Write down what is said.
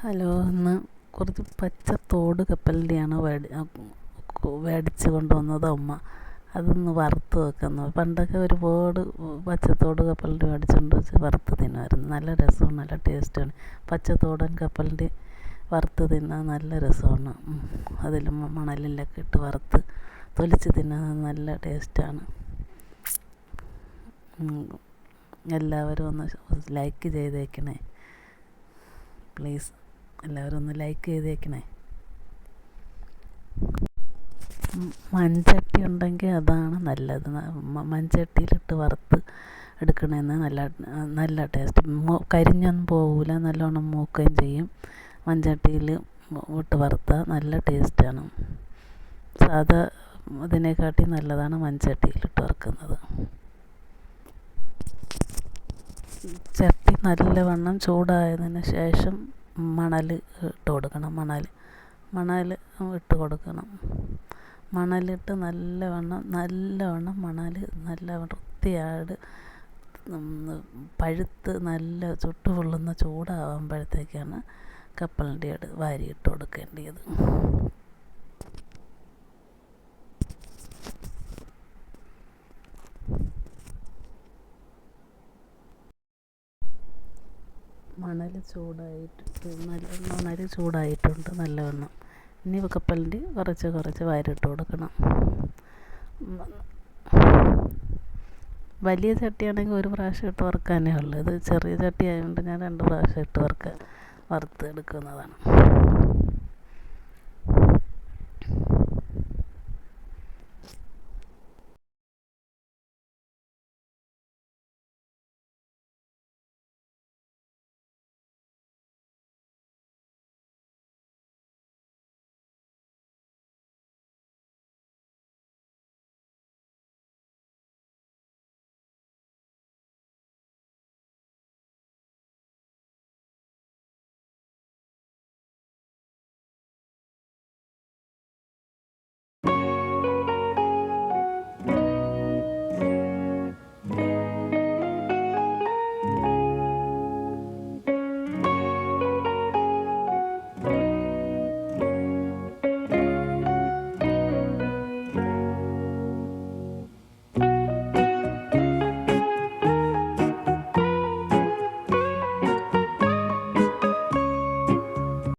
Hello ഇന്ന് കുറച്ച് പച്ച തോട് കപ്പലിന്റെയാണ് മേടി മേടിച്ച് കൊണ്ടുവന്നത് അമ്മ. അതൊന്ന് വറുത്ത് വെക്കുന്നു. പണ്ടൊക്കെ ഒരുപാട് പച്ചത്തോട് കപ്പലിന്റെ മേടിച്ചുകൊണ്ട് വെച്ച് വറുത്ത് തിന്നുമായിരുന്നു. നല്ല രസമാണ് നല്ല ടേസ്റ്റുമാണ്. പച്ചത്തോടൻ കപ്പലിന്റെ വറുത്ത് തിന്നാൻ നല്ല രസമാണ്. അതിൽ മണലിലൊക്കെ ഇട്ട് വറുത്ത് തൊലിച്ച് തിന്നാൻ നല്ല ടേസ്റ്റാണ്. എല്ലാവരും ഒന്ന് ലൈക്ക് ചെയ്തേക്കണേ. പ്ലീസ്. എല്ലാവരും ഒന്ന് ലൈക്ക് ചെയ്തേക്കണേ. മൺചട്ടി ഉണ്ടെങ്കിൽ അതാണ് നല്ലത്. മൺചട്ടിയിലിട്ട് വറുത്ത് എടുക്കണമെന്ന് നല്ല നല്ല ടേസ്റ്റ് കരിഞ്ഞൊന്നും പോകില്ല നല്ലോണം മൂക്കുകയും ചെയ്യും. മൺചട്ടിയിൽ ഇട്ട് വറുത്താൽ നല്ല ടേസ്റ്റാണ് സാധാ ഇതിനെക്കാട്ടി നല്ലതാണ് മൺചട്ടിയിലിട്ട് വറുക്കുന്നത്. ചട്ടി നല്ലവണ്ണം ചൂടായതിന് ശേഷം മണൽ ഇട്ട് കൊടുക്കണം മണൽ മണൽ ഇട്ട് കൊടുക്കണം. മണലിട്ട് നല്ലവണ്ണം നല്ലവണ്ണം മണൽ നല്ല വൃത്തിയായിട്ട് പഴുത്ത് നല്ല ചുട്ടു പൊള്ളുന്ന ചൂടാകുമ്പോഴത്തേക്കാണ് കപ്പലണ്ടി വാരിയിട്ട് കൊടുക്കേണ്ടത് മണൽ ചൂടായിട്ട് നല്ല മണൽ ചൂടായിട്ടുണ്ട് നല്ലവണ്ണം. ഇനി കപ്പലണ്ടി കുറച്ച് കുറച്ച് വാരിട്ട് കൊടുക്കണം. വലിയ ചട്ടിയാണെങ്കിൽ ഒരു പ്രാവശ്യം ഇട്ട് വറുക്കാനേ ഉള്ളൂ. ഇത് ചെറിയ ചട്ടി ആയതുകൊണ്ട് ഞാൻ രണ്ട് പ്രാവശ്യം ഇട്ട് വറുക്കുക വറുത്ത് എടുക്കുന്നതാണ്